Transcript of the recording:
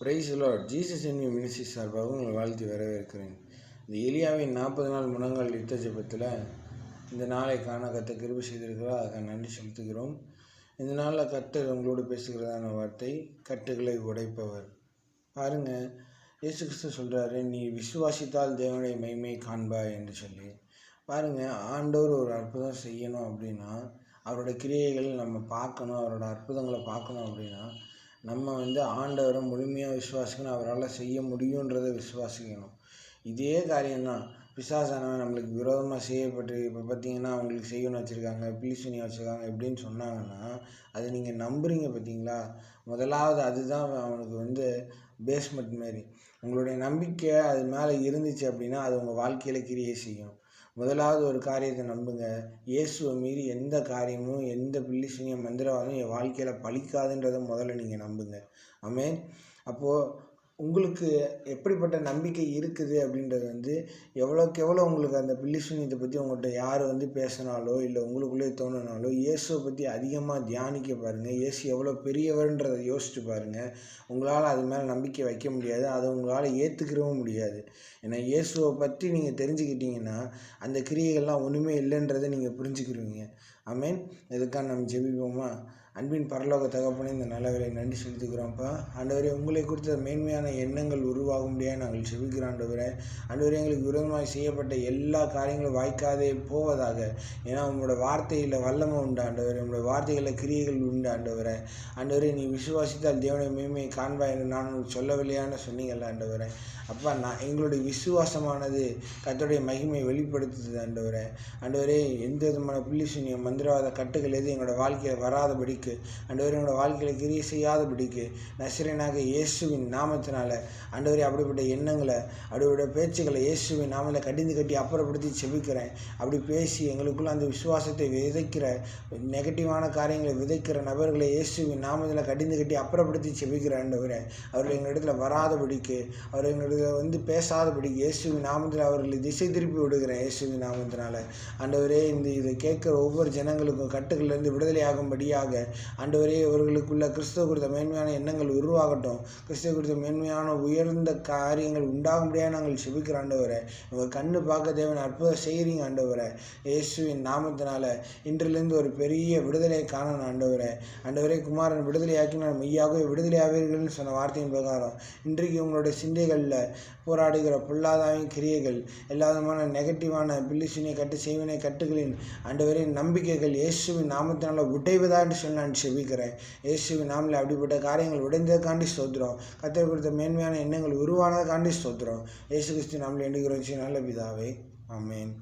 Praise lord Jesus NV ministry சார்பாக உங்களை வாழ்த்தி வரவேற்கிறேன். இந்த எலியாவின் நாற்பது நாள் முனங்கள் யுத்த ஜபத்தில் இந்த நாளை காண கத்த கிருபி செய்திருக்கிறோம் அதுக்காக நன்றி செலுத்துகிறோம். இந்த நாளில் கத்தர் உங்களோடு பேசுகிறதான வார்த்தை கட்டுகளை உடைப்பவர். பாருங்கள் இயேசு கிறிஸ்து சொல்கிறாரு நீ விசுவாசித்தால் தேவனுடைய மைமை காண்பா என்று சொல்லி. பாருங்கள் ஆண்டவர் ஒரு அற்புதம் செய்யணும் அப்படின்னா அவரோட கிரியைகள் நம்ம பார்க்கணும் அவரோட அற்புதங்களை பார்க்கணும் அப்படின்னா நம்ம வந்து ஆண்டவரை முழுமையாக விசுவாசிக்கணும் அவரால் செய்ய முடியுன்றதை விசுவாசிக்கணும். இதே காரியம்தான். பிசாசானவன் நம்மளுக்கு விரோதமாக செய்யப்பட்டு இப்போ பார்த்தீங்கன்னா அவங்களுக்கு செய்யணும்னு வச்சுருக்காங்க பீசுனி வச்சுருக்காங்க எப்படின்னு சொன்னாங்கன்னா அதை நீங்கள் நம்புறீங்க பார்த்தீங்களா முதலாவது அதுதான் அவனுக்கு வந்து பேஸ்மெண்ட் மாரி. உங்களுடைய நம்பிக்கை அது மேலே இருந்துச்சு அப்படின்னா அது உங்கள் வாழ்க்கையில் கிரியை செய்யும். முதலாவது ஒரு காரியத்தை நம்புங்க. இயேசுவை மீறி எந்த காரியமும் எந்த பில்லிசனியும் மந்திரவாதம் என் வாழ்க்கையில் பழிக்காதுன்றதை முதல்ல நீங்கள் நம்புங்க. அமேன் அப்போது உங்களுக்கு எப்படிப்பட்ட நம்பிக்கை இருக்குது அப்படின்றது வந்து எவ்வளோக்கு எவ்வளோ உங்களுக்கு அந்த பில்லிசூனியத்தை பற்றி உங்கள்கிட்ட யார் வந்து பேசினாலோ இல்லை உங்களுக்குள்ளே தோணுனாலோ இயேசுவை பற்றி அதிகமாக தியானிக்க பாருங்கள் இயேசு எவ்வளோ பெரியவர்ன்றதை யோசிச்சு பாருங்கள் உங்களால் அது மேலே நம்பிக்கை வைக்க முடியாது. அதை உங்களால் ஏற்றுக்கிறவும் முடியாது. ஏன்னா இயேசுவை பற்றி நீங்கள் தெரிஞ்சுக்கிட்டீங்கன்னா அந்த கிரியைகள்லாம் ஒன்றுமே இல்லைன்றதை நீங்கள் புரிஞ்சுக்கிருவீங்க. அமேன் இதுக்காக நம்ம ஜெபிப்போமா? அன்பின் பரலோக தகப்பனே இந்த நல்லவரை நன்றி செலுத்துக்கிறோம்ப்பா ஆண்டவரே உங்களை குறித்த மேன்மையான எண்ணங்கள் உருவாகும் நாங்கள் செபிக்கிறோம் ஆண்டவரே. ஆண்டவரே எங்களுக்கு விரோதமாக செய்யப்பட்ட எல்லா காரியங்களும் வாய்க்காதே போவதாக. ஏன்னா உங்களோட வார்த்தையில் வல்லமை உண்டு ஆண்டவரே. உங்களோட வார்த்தைகளில் கிரியைகள் உண்டு ஆண்டவரே. ஆண்டவரே நீ விசுவாசித்தால் தேவனுடைய மேன்மையை காண்பா என்று நான் சொல்லவில்லையான்னு சொன்னீங்கல்ல ஆண்டவரே. அப்பா நான் எங்களுடைய விசுவாசமானது கத்தோடைய மகிமை வெளிப்படுத்துது ஆண்டவரே. ஆண்டவரே எந்த விதமான புள்ளிசூன்யம் மந்திரவாத கட்டுகள் எது எங்களோட வாழ்க்கையில் வராதபடிக்கு அண்டவரே எங்களோட வாழ்க்கையில் கிரி செய்யாதபடிக்கு நசிரனாக இயேசுவின் நாமத்தினால அண்டவரே அப்படிப்பட்ட எண்ணங்களை அப்படிப்பட்ட பேச்சுக்களை இயேசுவின் நாமில் கடிந்து கட்டி அப்புறப்படுத்தி செபிக்கிறேன். அப்படி பேசி எங்களுக்குள்ள அந்த விசுவாசத்தை விதைக்கிற நெகட்டிவான காரியங்களை விதைக்கிற நபர்களை இயேசுவின் நாமத்தில் கடிந்து கட்டி அப்புறப்படுத்தி செபிக்கிற ஆண்டவரே அவர்கள் எங்களிடத்தில் வராதபடிக்கு அவர் எங்களுக்கு வந்து பேசாதபடிக்கு இயேசுவின் நாமத்தில் அவர்களை திசை திருப்பி விடுகிறேன் இயேசுவின் நாமத்தினால. ஆண்டவரே இந்த இதை கேட்குற ஒவ்வொரு ஜனங்களுக்கும் கட்டுகளிலிருந்து விடுதலையாகும்படியாக ஆண்டவரே இவர்களுக்குள்ள கிறிஸ்தவ குறித்த மேன்மையான எண்ணங்கள் உருவாகட்டும். கிறிஸ்தவ குறித்த மேன்மையான உயர்ந்த காரியங்கள் உண்டாகும்படியாக நாங்கள் செபிக்கிற ஆண்டவரை. உங்கள் கண்ணு பார்க்க தேவன் அற்புதம் செய்கிறீங்க ஆண்டவரை. இயேசுவின் நாமத்தினால இன்றிலிருந்து ஒரு பெரிய விடுதலை காணணும் ஆண்டவரை. ஆண்டவரே குமாரன் விடுதலையாக்கி நான் மெய்யாகவே விடுதலையாவீர்கள்னு சொன்ன வார்த்தையின் பிரகாரம் இன்றைக்கு உங்களுடைய சிந்தைகளில் போராடுகிற பொல்லாதாவின் கிரியைகள் எல்லா விதமான நெகட்டிவான பில்லிசினை கட்டு செய்வினை கட்டுகளின் ஆண்டவரின் நம்பிக்கைகள் இயேசுவின் நாமத்தினால உடைவதா என்று சொல்லி நான் செவிக்கிறேன் இயேசுவின் நாமில் அப்படிப்பட்ட காரியங்கள் உடைந்ததுக்காண்டி ஸ்தோத்திரம். கத்தை கொடுத்த மேன்மையான எண்ணங்கள் உருவானதுக்காண்டி ஸ்தோத்திரம். இயேசு கிறிஸ்து நாமில் எண்ணுகிறோம் நல்ல பிதாவே. ஆமேன்.